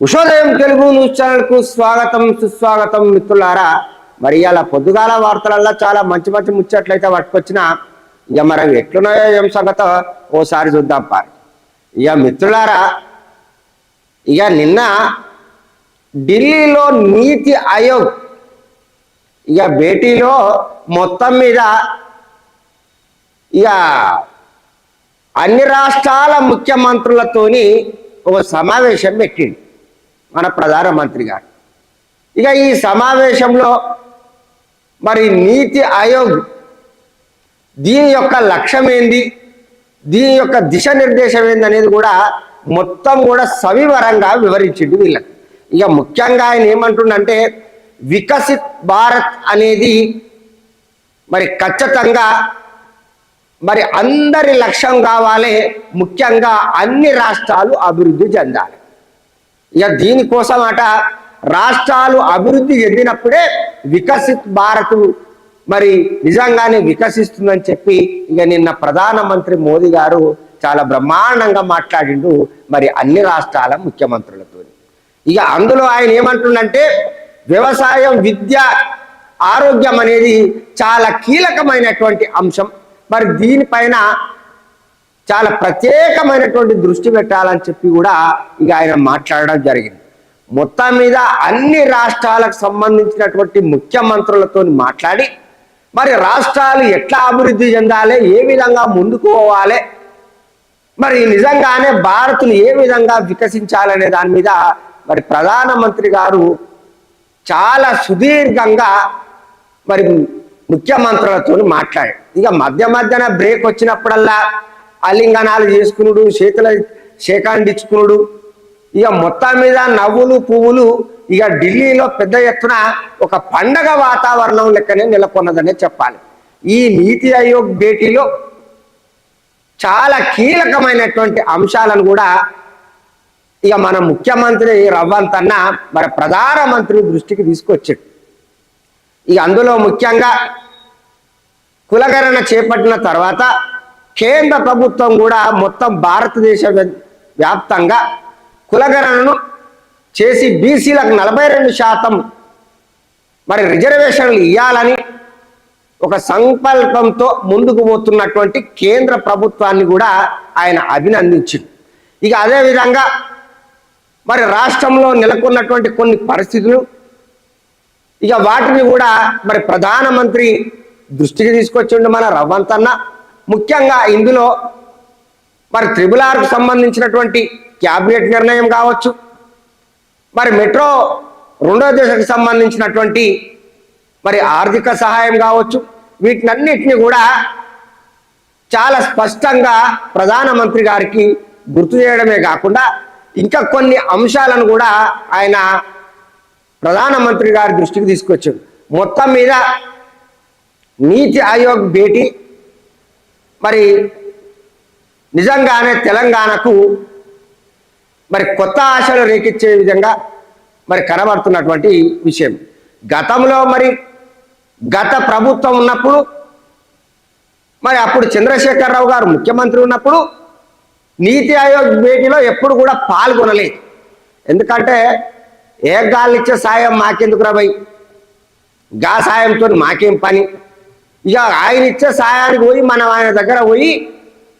ఉషోదయం Telugu news ఛానల్కు స్వాగతం సుస్వాగతం మిత్రులారా. మరి ఇలా పొద్దుగాల వార్తలల్లో చాలా మంచి మంచి ముచ్చట్లయితే పట్టుకొచ్చిన ఇక మరి అవి ఎట్లున్నాయో ఏం సంగతో ఓసారి చూద్దాం పారి ఇక మిత్రులారా ఇక నిన్న ఢిల్లీలో నీతి ఆయోగ్ ఇక భేటీలో మొత్తం మీద ఇక అన్ని రాష్ట్రాల ముఖ్యమంత్రులతోని ఒక సమావేశం పెట్టింది మన ప్రధానమంత్రి గారు. ఇక ఈ సమావేశంలో మరి నీతి ఆయోగ్ దీని యొక్క లక్ష్యం ఏంది దీని యొక్క దిశానిర్దేశం ఏంది అనేది కూడా మొత్తం కూడా సవివరంగా వివరించింది వీళ్ళకి ఇక ముఖ్యంగా ఆయన ఏమంటుండంటే వికసిత్ భారత్ అనేది మరి ఖచ్చితంగా మరి అందరి లక్ష్యం కావాలి ముఖ్యంగా అన్ని రాష్ట్రాలు అభివృద్ధి చెందాలి. ఇక దీనికోసం అట రాష్ట్రాలు అభివృద్ధి చెందినప్పుడే వికసిత్ భారత్ మరి నిజంగానే వికసిస్తుందని చెప్పి ఇక నిన్న ప్రధానమంత్రి మోదీ గారు చాలా బ్రహ్మాండంగా మాట్లాడిండు మరి అన్ని రాష్ట్రాల ముఖ్యమంత్రులతో ఇక అందులో ఆయన ఏమంటుండంటే వ్యవసాయం విద్య ఆరోగ్యం అనేది చాలా కీలకమైనటువంటి అంశం. మరి దీనిపైన చాలా ప్రత్యేకమైనటువంటి దృష్టి పెట్టాలని చెప్పి కూడా ఇక ఆయన మాట్లాడడం జరిగింది. మొత్తం మీద అన్ని రాష్ట్రాలకు సంబంధించినటువంటి ముఖ్యమంత్రులతో మాట్లాడి మరి రాష్ట్రాలు ఎట్లా అభివృద్ధి చెందాలి ఏ విధంగా ముందుకు పోవాలి మరి నిజంగానే భారత్ను ఏ విధంగా వికసించాలనే దాని మీద మరి ప్రధానమంత్రి గారు చాలా సుదీర్ఘంగా మరి ముఖ్యమంత్రులతో మాట్లాడాడు ఇక మధ్య మధ్యన బ్రేక్ వచ్చినప్పుడల్లా అలింగనాలు చేసుకునుడు చేతుల శేఖండించుకునుడు ఇక మొత్తం మీద నవ్వులు పువ్వులు ఇక ఢిల్లీలో పెద్ద ఎత్తున ఒక పండగ వాతావరణం లెక్కనే నెలకొన్నదనే చెప్పాలి. ఈ నీతి ఆయోగ్ భేటీలో చాలా కీలకమైనటువంటి అంశాలను కూడా ఇక మన ముఖ్యమంత్రి రవ్వంతన్న మరి ప్రధానమంత్రి దృష్టికి తీసుకొచ్చాడు. ఇక అందులో ముఖ్యంగా కులగరణ చేపట్టిన తర్వాత కేంద్ర ప్రభుత్వం కూడా మొత్తం భారతదేశ వ్యాప్తంగా కులగణనను చేసి బీసీలకు నలభై రెండు శాతం మరి రిజర్వేషన్లు ఇవ్వాలని ఒక సంకల్పంతో ముందుకు పోతున్నటువంటి కేంద్ర ప్రభుత్వాన్ని కూడా ఆయన అభినందించింది ఇక అదేవిధంగా మరి రాష్ట్రంలో నెలకొన్నటువంటి కొన్ని పరిస్థితులు ఇక వాటిని కూడా మరి ప్రధానమంత్రి దృష్టికి తీసుకొచ్చిండు మన రవ్వంతన్న. ముఖ్యంగా ఇందులో మరి త్రిబుల్ ఆర్కు సంబంధించినటువంటి క్యాబినెట్ నిర్ణయం కావచ్చు. మరి మెట్రో రెండో దశకు సంబంధించినటువంటి మరి ఆర్థిక సహాయం కావచ్చు. వీటినన్నిటిని కూడా చాలా స్పష్టంగా ప్రధానమంత్రి గారికి గుర్తు చేయడమే కాకుండా ఇంకా కొన్ని అంశాలను కూడా ఆయన ప్రధానమంత్రి గారి దృష్టికి తీసుకొచ్చాడు మొత్తం మీద నీతి ఆయోగ్ భేటీ మరి నిజంగానే తెలంగాణకు మరి కొత్త ఆశలు రేకెచ్చే విధంగా మరి కనబడుతున్నటువంటి విషయం. గతంలో మరి గత ప్రభుత్వం ఉన్నప్పుడు మరి అప్పుడు చంద్రశేఖరరావు గారు ముఖ్యమంత్రి ఉన్నప్పుడు నీతి ఆయోగ్ భేటీలో ఎప్పుడు కూడా పాల్గొనలేదు. ఎందుకంటే ఏ గాలిచ్చే సాయం మాకెందుకు రాబాయి గా సాయంతో మాకేం పని? ఇక ఆయన ఇచ్చే సాయానికి పోయి మనం ఆయన దగ్గర పోయి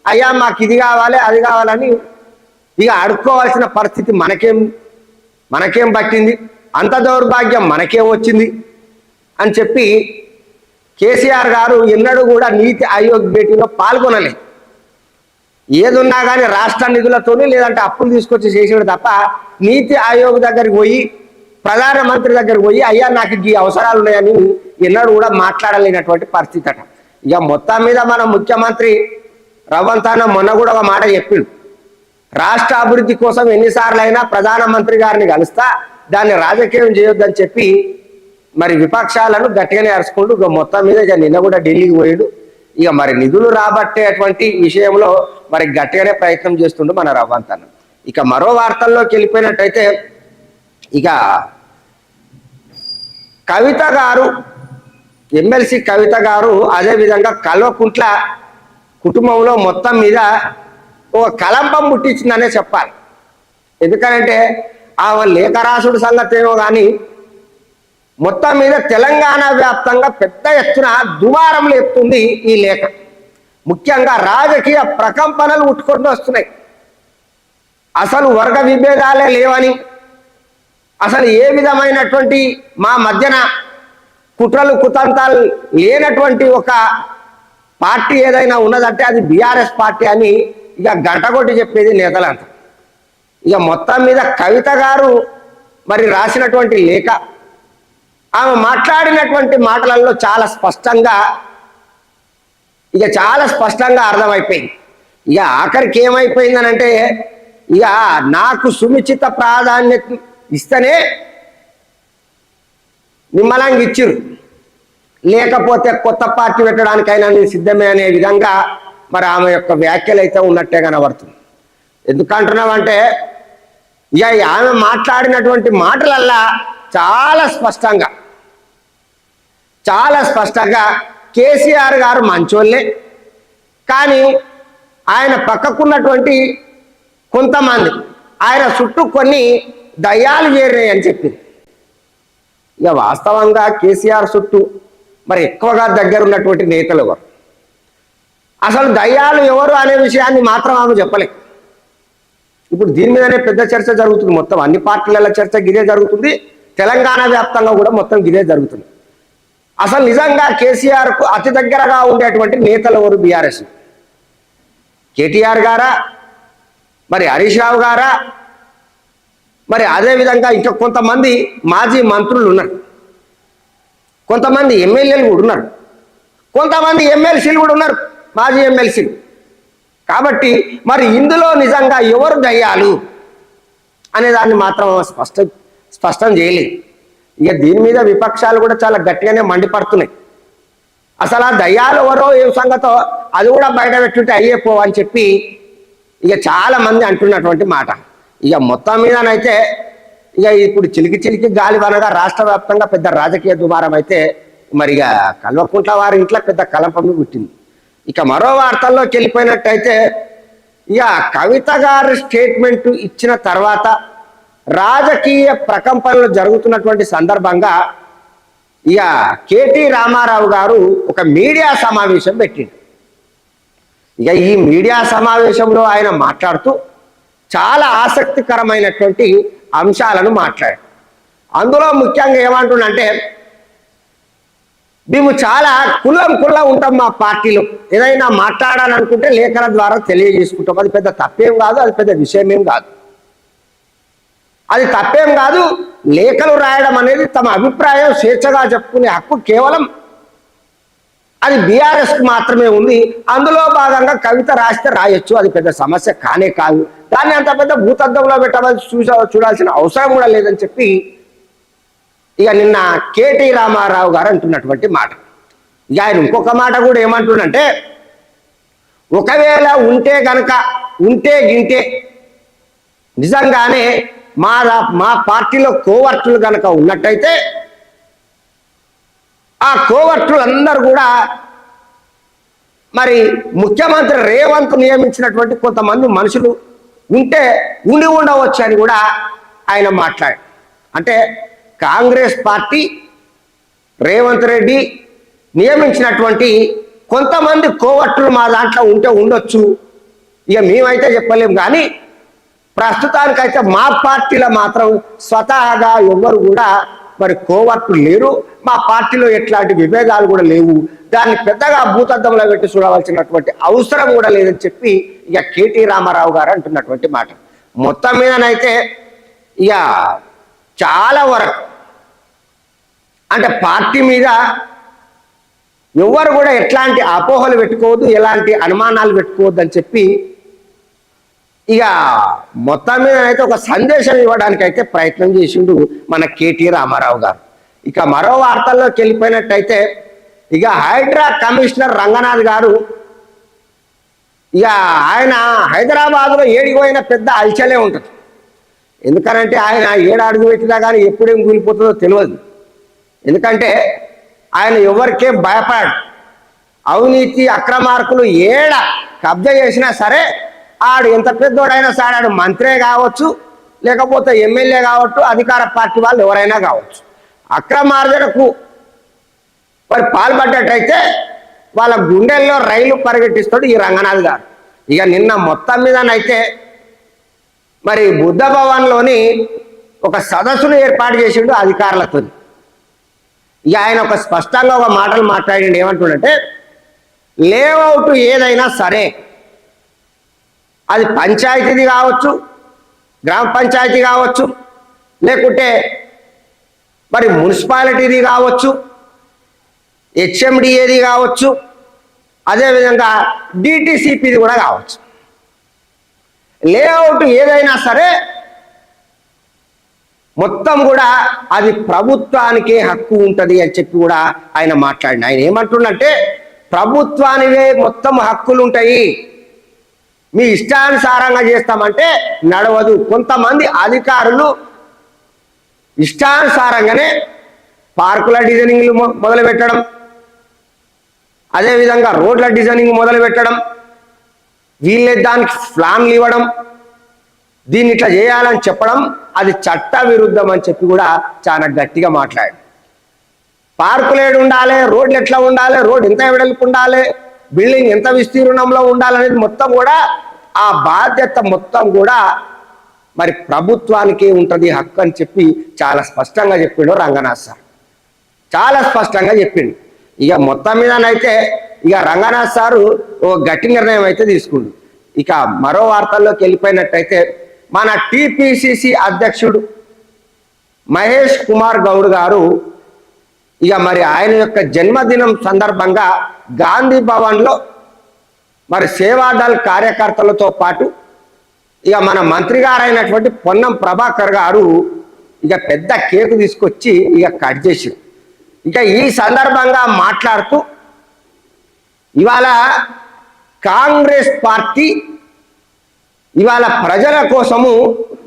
అయ్యా మాకు ఇది కావాలి అది కావాలని ఇక అడుక్కోవాల్సిన పరిస్థితి మనకేం మనకేం పట్టింది? అంత దౌర్భాగ్యం మనకేం వచ్చింది? అని చెప్పి కేసీఆర్ గారు ఎన్నడూ కూడా నీతి ఆయోగ్ భేటీలో పాల్గొనలేదు ఏదున్నా కానీ రాష్ట్ర నిధులతోనే లేదంటే అప్పులు తీసుకొచ్చి చేసాడు తప్ప నీతి ఆయోగ్ దగ్గరికి పోయి ప్రధానమంత్రి దగ్గరికి పోయి అయ్యా నాకు ఈ అవసరాలు ఉన్నాయని ఎన్నడూ కూడా మాట్లాడలేనటువంటి పరిస్థితి అట. ఇక మొత్తం మీద మన ముఖ్యమంత్రి రవంతాన మొన్న కూడా ఒక మాట చెప్పిండు. రాష్ట్ర అభివృద్ధి కోసం ఎన్నిసార్లు అయినా ప్రధానమంత్రి గారిని కలుస్తా దాన్ని రాజకీయం చేయొద్దని చెప్పి మరి విపక్షాలను గట్టిగానే అరుచుకుంటూ ఇక మొత్తం మీద ఇక నిన్న కూడా ఢిల్లీకి పోయాడు. ఇక మరి నిధులు రాబట్టేటువంటి విషయంలో మరి గట్టిగానే ప్రయత్నం చేస్తుండు మన రవ్వంతన్న ఇక మరో వార్తల్లోకి వెళ్ళిపోయినట్టయితే ఇక కవిత గారు ఎమ్మెల్సీ కవిత గారు అదేవిధంగా కల్వకుంట్ల కుటుంబంలో మొత్తం మీద ఓ కలంపం పుట్టించిందనే చెప్పాలి. ఎందుకంటే ఆ లేఖరాసుడు సంగతి ఏమో కానీ మొత్తం మీద తెలంగాణ వ్యాప్తంగా పెద్ద ఎత్తున దుమారం లేపుతుంది ఈ లేఖ. ముఖ్యంగా రాజకీయ ప్రకంపనలు ఉట్టుకుంటూ వస్తున్నాయి. అసలు వర్గ విభేదాలే లేవని అసలు ఏ విధమైనటువంటి మా మధ్యన కుట్రలు కుతంతాలు లేనటువంటి ఒక పార్టీ ఏదైనా ఉన్నదంటే అది బీఆర్ఎస్ పార్టీ అని ఇక గంటగొట్టి చెప్పేది నేతలంతా ఇక మొత్తం మీద కవిత గారు మరి రాసినటువంటి లేఖ ఆమె మాట్లాడినటువంటి మాటలలో చాలా స్పష్టంగా ఇక చాలా స్పష్టంగా అర్థమైపోయింది. ఇక ఆఖరికి ఏమైపోయిందని అంటే ఇక నాకు సునిశ్చిత ప్రాధాన్యత ఇస్తేనే నిమ్మలంగా ఇచ్చిరు లేకపోతే కొత్త పార్టీ పెట్టడానికైనా నేను సిద్ధమే అనే విధంగా మరి ఆమె యొక్క వ్యాఖ్యలు అయితే ఉన్నట్టే కనబడుతుంది. ఎందుకంటున్నామంటే ఇక ఆమె మాట్లాడినటువంటి మాటలల్లా చాలా స్పష్టంగా చాలా స్పష్టంగా కేసీఆర్ గారు మంచోళ్ళే. కానీ ఆయన పక్కకున్నటువంటి కొంతమంది ఆయన చుట్టూ కొన్ని దయ్యాలు చేరినాయి అని చెప్పింది ఇక వాస్తవంగా కేసీఆర్ చుట్టూ మరి ఎక్కువగా దగ్గర ఉన్నటువంటి నేతలు ఎవరు? అసలు దయ్యాలు ఎవరు అనే విషయాన్ని మాత్రం ఆమె చెప్పలే. ఇప్పుడు దీని మీదనే పెద్ద చర్చ జరుగుతుంది మొత్తం. అన్ని పార్టీల చర్చ గిదే జరుగుతుంది. తెలంగాణ వ్యాప్తంగా కూడా మొత్తం గిదే జరుగుతుంది. అసలు నిజంగా కేసీఆర్కు అతి దగ్గరగా ఉండేటువంటి నేతలు ఎవరు? బీఆర్ఎస్. కేటీఆర్ గారా? మరి హరీష్ రావు గారా? మరి అదే విధంగా ఇంకా కొంతమంది మాజీ మంత్రులు ఉన్నారు. కొంతమంది ఎమ్మెల్యేలు కూడా ఉన్నారు. కొంతమంది ఎమ్మెల్సీలు కూడా ఉన్నారు. మాజీ ఎమ్మెల్సీలు కాబట్టి మరి ఇందులో నిజంగా ఎవరు దయ్యాలు అనే దాన్ని మాత్రం స్పష్ట స్పష్టం చేయలేదు. ఇక దీని మీద విపక్షాలు కూడా చాలా గట్టిగానే మండిపడుతున్నాయి. అసలు ఆ దయ్యాలు ఎవరో ఏం సంగతో అది కూడా బయట పెట్టుంటే అయ్యేపో అని చెప్పి ఇక చాలా మంది అంటున్నటువంటి మాట. ఇక మొత్తం మీదనైతే ఇక ఇప్పుడు చిలికి చిలికి గాలి వనగా రాష్ట్ర వ్యాప్తంగా పెద్ద రాజకీయ దుమారం అయితే మరి ఇక కల్వకుంట్ల వారి ఇంట్లో పెద్ద కలంపం పుట్టింది. ఇక మరో వార్తల్లోకి వెళ్ళిపోయినట్టయితే ఇక కవిత గారు స్టేట్మెంట్ ఇచ్చిన తర్వాత రాజకీయ ప్రకంపనలు జరుగుతున్నటువంటి సందర్భంగా ఇక కేటీ రామారావు గారు ఒక మీడియా సమావేశం పెట్టిండు. ఇక ఈ మీడియా సమావేశంలో ఆయన మాట్లాడుతూ చాలా ఆసక్తికరమైనటువంటి అంశాలను మాట్లాడారు అందులో ముఖ్యంగా ఏమంటుండంటే మేము చాలా కులం కుల్ల ఉంటాం మా పార్టీలో. ఏదైనా మాట్లాడాలనుకుంటే లేఖల ద్వారా తెలియజేసుకుంటాం. అది పెద్ద తప్పేం కాదు అది పెద్ద విషయమేం కాదు. అది తప్పేం కాదు లేఖలు రాయడం అనేది తమ అభిప్రాయం స్వేచ్ఛగా చెప్పుకునే హక్కు కేవలం అది బిఆర్ఎస్కు మాత్రమే ఉంది. అందులో భాగంగా కవిత రాస్తే రాయొచ్చు అది పెద్ద సమస్య కానే కాదు. దాన్ని అంత పెద్ద భూతద్దంలో పెట్టవలసి చూసా చూడాల్సిన అవసరం కూడా లేదని చెప్పి ఇక నిన్న కేటీ రామారావు గారు అంటున్నటువంటి మాట. ఇక ఆయన ఇంకొక మాట కూడా ఏమంటుండంటే ఒకవేళ ఉంటే గనక ఉంటే గింటే నిజంగానే మా మా పార్టీలో కోవర్టులు గనక ఉన్నట్టయితే ఆ కోవర్టులు అందరూ కూడా మరి ముఖ్యమంత్రి రేవంత్ నియమించినటువంటి కొంతమంది మనుషులు ఉంటే ఉండి ఉండవచ్చు అని కూడా ఆయన మాట్లాడారు. అంటే కాంగ్రెస్ పార్టీ రేవంత్ రెడ్డి నియమించినటువంటి కొంతమంది కోవట్లు మా దాంట్లో ఉంటే ఉండొచ్చు. ఇక మేమైతే చెప్పలేం. కానీ ప్రస్తుతానికైతే మా పార్టీలో మాత్రం స్వతహాగా ఎవ్వరు కూడా మరి కోవట్లు లేరు. మా పార్టీలో ఎట్లాంటి విభేదాలు కూడా లేవు. దాన్ని పెద్దగా భూతద్దంలో పెట్టి చూడవలసినటువంటి అవసరం కూడా లేదని చెప్పి ఇక కేటీ రామారావు గారు అంటున్నటువంటి మాట. మొత్తం మీదనైతే ఇక చాలా వరకు. అంటే పార్టీ మీద ఎవరు కూడా ఎట్లాంటి అపోహలు పెట్టుకోవద్దు ఎలాంటి అనుమానాలు పెట్టుకోవద్దు అని చెప్పి ఇక మొత్తం మీద అయితే ఒక సందేశం ఇవ్వడానికి అయితే ప్రయత్నం చేసిండు మన కేటీ రామారావు గారు. ఇక మరో వార్తల్లోకి వెళ్ళిపోయినట్టయితే ఇక హైడ్రా కమిషనర్ రంగనాథ్ గారు ఇక ఆయన హైదరాబాద్లో ఏడిపోయిన పెద్ద అల్చలే ఉంటుంది. ఎందుకనంటే ఆయన ఏడు అడుగు పెట్టినా కానీ ఎప్పుడేం కూలిపోతుందో తెలియదు ఎందుకంటే ఆయన ఎవరికేం భయపడాడు. అవినీతి అక్రమార్కులు ఏడ కబ్జా చేసినా సరే ఆడు ఎంత పెద్దోడైనా సరే ఆడు మంత్రే కావచ్చు లేకపోతే ఎమ్మెల్యే కావచ్చు అధికార పార్టీ వాళ్ళు ఎవరైనా కావచ్చు. అక్రమార్జనకు మరి పాల్పడ్డట్టయితే వాళ్ళ గుండెల్లో రైలు పరిగెట్టిస్తాడు ఈ రంగనాథ్ గారు. ఇక నిన్న మొత్తం మీదనైతే మరి బుద్ధ భవన్లోని ఒక సదస్సును ఏర్పాటు చేసిండు అధికారులతో ఇక ఆయన ఒక స్పష్టంగా ఒక మాటలు మాట్లాడిండు ఏమంటుండంటే లేఅవుట్ ఏదైనా సరే అది పంచాయతీది కావచ్చు గ్రామ పంచాయతీ కావచ్చు లేకుంటే మరి మున్సిపాలిటీది కావచ్చు హెచ్ఎండిఏది కావచ్చు అదేవిధంగా డిటిసిపిది కూడా కావచ్చు. లేఅవుట్ ఏదైనా సరే మొత్తం కూడా అది ప్రభుత్వానికే హక్కు ఉంటుంది అని చెప్పి కూడా ఆయన మాట్లాడిన. ఆయన ఏమంటుండంటే ప్రభుత్వానివే మొత్తం హక్కులు ఉంటాయి మీ ఇష్టానుసారంగా చేస్తామంటే నడవదు. కొంతమంది అధికారులు ఇష్టానుసారంగానే పార్కుల డిజైనింగ్లు మొదలు పెట్టడం అదేవిధంగా రోడ్ల డిజైనింగ్ మొదలు పెట్టడం వీళ్ళే దానికి ప్లాన్లు ఇవ్వడం దీన్ని ఇట్లా చేయాలని చెప్పడం అది చట్ట విరుద్ధం అని చెప్పి కూడా చాలా గట్టిగా మాట్లాడు పార్కులు ఏడు ఉండాలి రోడ్లు ఎట్లా ఉండాలి రోడ్ ఎంత వెడల్పు ఉండాలి బిల్డింగ్ ఎంత విస్తీర్ణంలో ఉండాలనేది మొత్తం కూడా ఆ బాధ్యత మొత్తం కూడా మరి ప్రభుత్వానికి ఉంటుంది హక్కు అని చెప్పి చాలా స్పష్టంగా చెప్పిండు రంగనాథ్ సార్. చాలా స్పష్టంగా చెప్పిండు. ఇక మొత్తం మీదనైతే ఇక రంగనాథ్ సారు ఓ గట్టి నిర్ణయం అయితే తీసుకుండు. ఇక మరో వార్తల్లోకి వెళ్ళిపోయినట్టయితే మన టిపిసిసి అధ్యక్షుడు మహేష్ కుమార్ గౌడ్ గారు ఇక మరి ఆయన యొక్క జన్మదినం సందర్భంగా గాంధీ భవన్లో మరి సేవాదళ కార్యకర్తలతో పాటు ఇక మన మంత్రి గారైనటువంటి పొన్నం ప్రభాకర్ గారు ఇక పెద్ద కేకు తీసుకొచ్చి ఇక కట్ చేసి ఇక ఈ సందర్భంగా మాట్లాడుతూ ఇవాళ కాంగ్రెస్ పార్టీ ఇవాళ ప్రజల కోసము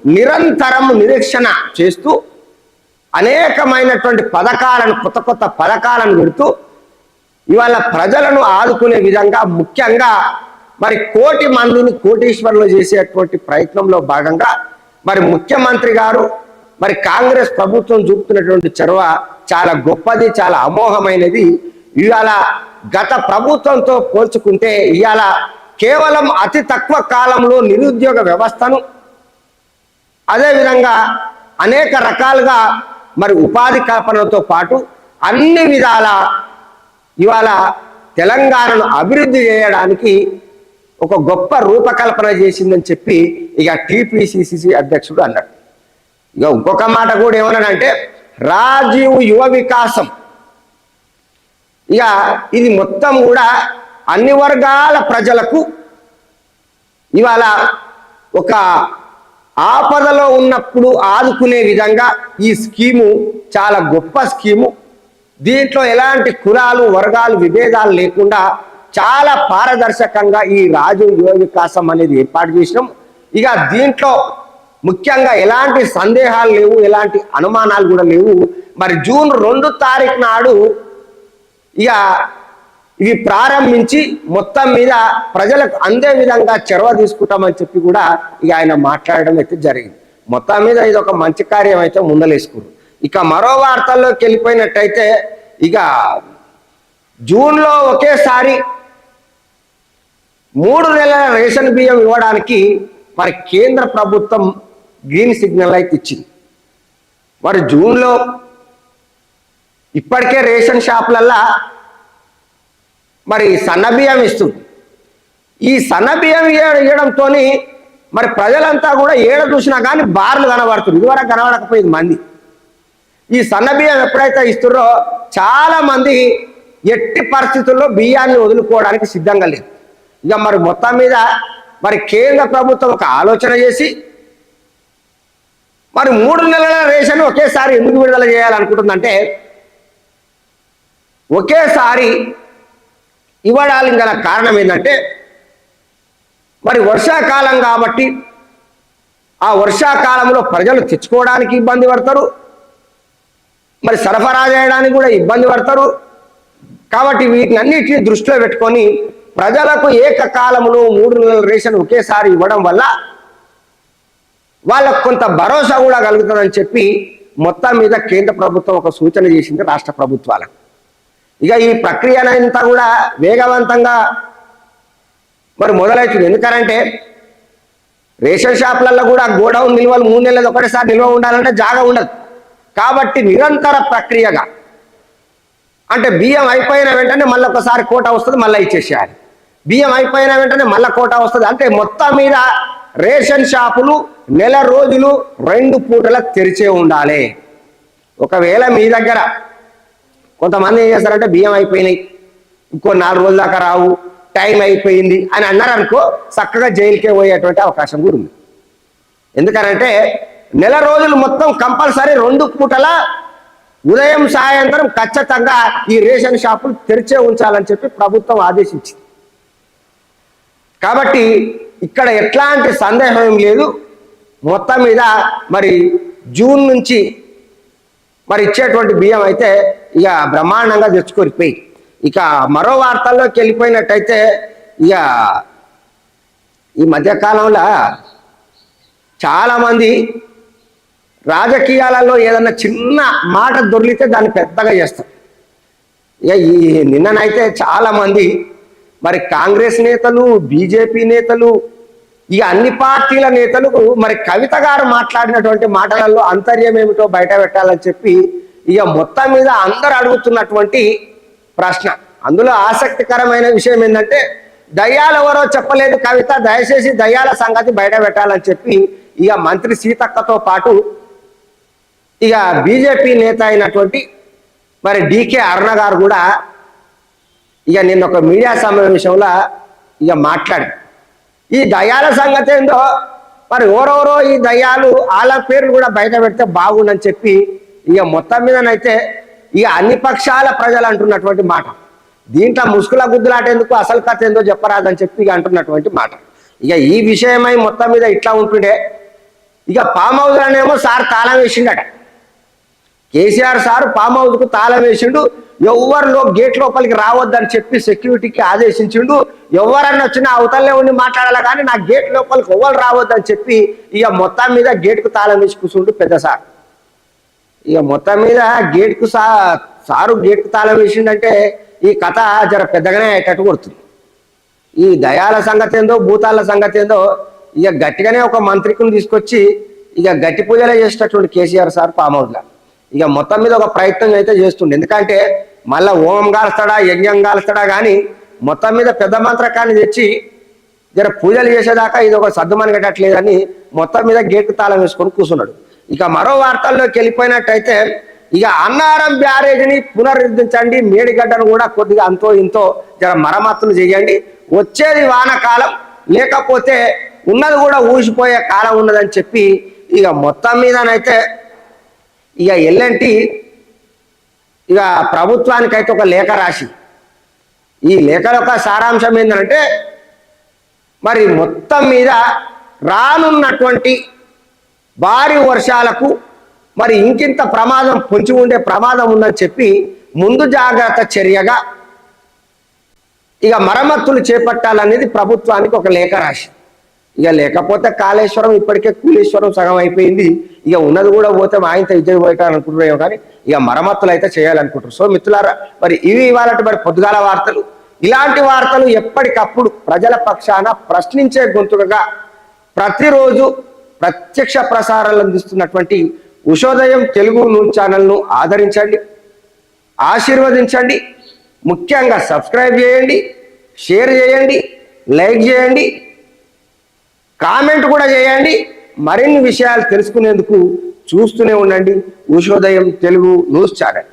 నిరంతరం నిరీక్షణ చేస్తూ అనేకమైనటువంటి పథకాలను కొత్త కొత్త పథకాలను పెడుతూ ఇవాళ ప్రజలను ఆదుకునే విధంగా ముఖ్యంగా మరి కోటి మందిని కోటీశ్వరులు చేసేటువంటి ప్రయత్నంలో భాగంగా మరి ముఖ్యమంత్రి గారు మరి కాంగ్రెస్ ప్రభుత్వం చూపుతున్నటువంటి చొరవ చాలా గొప్పది చాలా అమోఘమైనది. ఇవాళ గత ప్రభుత్వంతో పోల్చుకుంటే ఇవాళ కేవలం అతి తక్కువ కాలంలో నిరుద్యోగ వ్యవస్థను అదేవిధంగా అనేక రకాలుగా మరి ఉపాధి కల్పనతో పాటు అన్ని విధాల ఇవాళ తెలంగాణను అభివృద్ధి చేయడానికి ఒక గొప్ప రూపకల్పన చేసిందని చెప్పి ఇక టీపీసీసీసీ అధ్యక్షుడు అన్నాడు ఇక ఇంకొక మాట కూడా ఏమన్నాడంటే రాజీవ్ యువ వికాసం ఇక ఇది మొత్తం కూడా అన్ని వర్గాల ప్రజలకు ఇవాళ ఒక ఆపదలో ఉన్నప్పుడు ఆదుకునే విధంగా ఈ స్కీము చాలా గొప్ప స్కీము. దీంట్లో ఎలాంటి కులాలు వర్గాలు విభేదాలు లేకుండా చాలా పారదర్శకంగా ఈ రాజు యువ వికాసం అనేది ఏర్పాటు చేసినాం. ఇక దీంట్లో ముఖ్యంగా ఎలాంటి సందేహాలు లేవు ఎలాంటి అనుమానాలు కూడా లేవు. మరి జూన్ రెండు తారీఖు నాడు ఇక ఇవి ప్రారంభించి మొత్తం మీద ప్రజలకు అందే విధంగా చొరవ తీసుకుంటామని చెప్పి కూడా ఇక ఆయన మాట్లాడడం అయితే జరిగింది. మొత్తం మీద ఇది ఒక మంచి కార్యం అయితే ముందలేసుకురు. ఇక మరో వార్తల్లోకి వెళ్ళిపోయినట్టయితే ఇక జూన్లో ఒకేసారి మూడు నెలల రేషన్ బియ్యం ఇవ్వడానికి మరి కేంద్ర ప్రభుత్వం గ్రీన్ సిగ్నల్ అయితే ఇచ్చింది. మరి జూన్లో ఇప్పటికే రేషన్ షాపులల్లా మరి సన్న బియ్యం ఇస్తుంది. ఈ సన్న బియ్యం ఇవ్వడంతో మరి ప్రజలంతా కూడా ఏడ చూసినా కానీ బార్లు కనబడుతుంది. ఇదివరకు కనబడకపోయింది మంది. ఈ సన్న బియ్యం ఎప్పుడైతే ఇస్తుర్రో చాలా మంది ఎట్టి పరిస్థితుల్లో బియ్యాన్ని వదులుకోవడానికి సిద్ధంగా లేదు ఇక మరి మొత్తం మీద మరి కేంద్ర ప్రభుత్వం ఒక ఆలోచన చేసి మరి మూడు నెలల రేషన్ ఒకేసారి ఎందుకు విడుదల చేయాలనుకుంటుందంటే ఒకేసారి ఇవ్వడానికి గల కారణం ఏంటంటే మరి వర్షాకాలం కాబట్టి ఆ వర్షాకాలంలో ప్రజలు తెచ్చుకోవడానికి ఇబ్బంది పడతారు మరి సరఫరా చేయడానికి కూడా ఇబ్బంది పడతారు. కాబట్టి వీటిని అన్నిటిని దృష్టిలో పెట్టుకొని ప్రజలకు ఏకకాలంలో మూడు నెలల రేషన్ ఒకేసారి ఇవ్వడం వల్ల వాళ్ళకు కొంత భరోసా కూడా కలుగుతుందని చెప్పి మొత్తం మీద కేంద్ర ప్రభుత్వం ఒక సూచన చేసింది రాష్ట్ర ప్రభుత్వాలకు. ఇక ఈ ప్రక్రియనంతా కూడా వేగవంతంగా మరి మొదలవుతుంది ఎందుకంటే రేషన్ షాపులలో కూడా గోడౌన్ నిల్వలు మూడు నెలలు ఒకటేసారి నిల్వ ఉండాలంటే జాగా ఉండదు. కాబట్టి నిరంతర ప్రక్రియగా అంటే బియ్యం అయిపోయిన వెంటనే మళ్ళీ ఒకసారి కోట వస్తుంది మళ్ళీ ఇచ్చేసేయాలి. బియ్యం అయిపోయిన వెంటనే మళ్ళీ కోట వస్తుంది. అంటే మొత్తం మీద రేషన్ షాపులు నెల రోజులు రెండు పూటల తెరిచే ఉండాలి. ఒకవేళ మీ దగ్గర కొంతమంది ఏం చేస్తారంటే బియ్యం అయిపోయినాయి. ఇంకో నాలుగు రోజుల దాకా రావు. టైం అయిపోయింది అని అన్నారు అనుకో చక్కగా జైలుకే పోయేటువంటి అవకాశం కూడా ఉంది. ఎందుకనంటే నెల రోజులు మొత్తం కంపల్సరీ రెండు పూటల ఉదయం సాయంత్రం ఖచ్చితంగా ఈ రేషన్ షాపులు తెరిచే ఉంచాలని చెప్పి ప్రభుత్వం ఆదేశించింది. కాబట్టి ఇక్కడ ఎట్లాంటి సందేహం లేదు. మొత్తం మీద మరి జూన్ నుంచి మరి ఇచ్చేటువంటి బియ్యం అయితే ఇక బ్రహ్మాండంగా తెచ్చుకొరిపోయి ఇక మరో వార్తల్లోకి వెళ్ళిపోయినట్టయితే ఇక ఈ మధ్యకాలంలో చాలామంది రాజకీయాలలో ఏదన్నా చిన్న మాట దొరికితే దాన్ని పెద్దగా చేస్తారు. ఇక ఈ నిన్ననైతే చాలామంది మరి కాంగ్రెస్ నేతలు బీజేపీ నేతలు ఇక అన్ని పార్టీల నేతలకు మరి కవిత గారు మాట్లాడినటువంటి మాటలలో అంతర్యం ఏమిటో బయట పెట్టాలని చెప్పి ఇక మొత్తం మీద అందరు అడుగుతున్నటువంటి ప్రశ్న. అందులో ఆసక్తికరమైన విషయం ఏంటంటే దయ్యాలు ఎవరో చెప్పలేదు కవిత దయచేసి దయ్యాల సంగతి బయట పెట్టాలని చెప్పి ఇక మంత్రి సీతక్కతో పాటు ఇక బీజేపీ నేత అయినటువంటి మరి డికే అరుణ గారు కూడా ఇక నిన్న ఒక మీడియా సమావేశంలో ఇక మాట్లాడి ఈ దయాల సంగతి ఏందో? మరి ఎవరెవరో ఈ దయ్యాలు వాళ్ళ పేర్లు కూడా బయట పెడితే బాగుండని చెప్పి ఇక మొత్తం మీదనైతే ఇక అన్ని పక్షాల ప్రజలు అంటున్నటువంటి మాట. దీంట్లో ముసుగుల గుద్దులాటేందుకు అసలు కథ ఏందో చెప్పరాదని చెప్పి ఇక అంటున్నటువంటి మాట. ఇక ఈ విషయమై మొత్తం మీద ఇట్లా ఉంటుండే. ఇక పామ్ హౌస్లోనేమో సార్ తాళం వేసిండట. కేసీఆర్ సార్ ఫామ్ హౌస్కు తాళం వేసిండు ఎవరిలో గేట్ లోపలికి రావద్దని చెప్పి సెక్యూరిటీకి ఆదేశించిండు ఎవరన్నా వచ్చినా అవతలే ఉండి మాట్లాడాలి కానీ నా గేట్ లోపలికి ఎవరు రావద్దని చెప్పి ఇక మొత్తం మీద గేట్కు తాళం వేసి కూర్చుండు పెద్ద సార్. ఇక మొత్తం మీద గేట్కు సా సారు గేట్కు తాళం వేసిండంటే ఈ కథ జర పెద్దగానే అయ్యేటట్టు కొడుతుంది. ఈ దయాల సంగతి ఏందో భూతాల సంగతి ఏందో ఇక గట్టిగానే ఒక మంత్రికుని తీసుకొచ్చి ఇక గట్టి పూజలే చేసేటటువంటి కేసీఆర్ సార్ ఫామ్ ఇక మొత్తం మీద ఒక ప్రయత్నం అయితే చేస్తుండే. ఎందుకంటే మళ్ళా ఓం కాలుస్తాడా యజ్ఞం కాలుస్తాడా కానీ మొత్తం మీద పెద్ద మంత్రకాన్ని తెచ్చి జర పూజలు చేసేదాకా ఇది ఒక సర్దుమనిగేటట్లేదని మొత్తం మీద గేట్ తాళం వేసుకొని కూర్చున్నాడు. ఇక మరో వార్తల్లోకి వెళ్ళిపోయినట్టయితే ఇక అన్నారం బ్యారేజ్ని పునరుద్ధరించండి మేడిగడ్డను కూడా కొద్దిగా అంతో ఇంతో జర మరమ్మతులు చేయండి. వచ్చేది వానకాలం లేకపోతే ఉన్నది కూడా ఊసిపోయే కాలం ఉన్నదని చెప్పి ఇక మొత్తం మీదనైతే ఇక ఎల్ఎన్టి ఇక ప్రభుత్వానికైతే ఒక లేఖ రాసి. ఈ లేఖల యొక్క సారాంశం ఏంటంటే మరి మొత్తం మీద రానున్నటువంటి భారీ వర్షాలకు మరి ఇంకింత ప్రమాదం పొంచి ఉండే ప్రమాదం ఉందని చెప్పి ముందు జాగ్రత్త చర్యగా ఇక మరమ్మతులు చేపట్టాలనేది ప్రభుత్వానికి ఒక లేఖ రాసింది ఇక లేకపోతే కాళేశ్వరం ఇప్పటికే కూలేశ్వరం సగం అయిపోయింది. ఇక ఉన్నది కూడా పోతే మా ఆయనతో ఇద్దరు పోయిటారు కానీ ఇక మరమ్మతులు అయితే చేయాలనుకుంటారు సో మిత్రులారా మరి ఇవి ఇవాళ మరి పొద్దుగాల వార్తలు. ఇలాంటి వార్తలు ఎప్పటికప్పుడు ప్రజల పక్షాన ప్రశ్నించే గొంతుకగా ప్రతిరోజు ప్రత్యక్ష ప్రసారాలు అందిస్తున్నటువంటి ఉషోదయం తెలుగు న్యూస్ ఛానల్ను ఆదరించండి ఆశీర్వదించండి ముఖ్యంగా సబ్స్క్రైబ్ చేయండి షేర్ చేయండి లైక్ చేయండి కామెంట్ కూడా చేయండి. మరిన్ని విషయాలు తెలుసుకునేందుకు చూస్తూనే ఉండండి. Ushodayam Telugu news channel.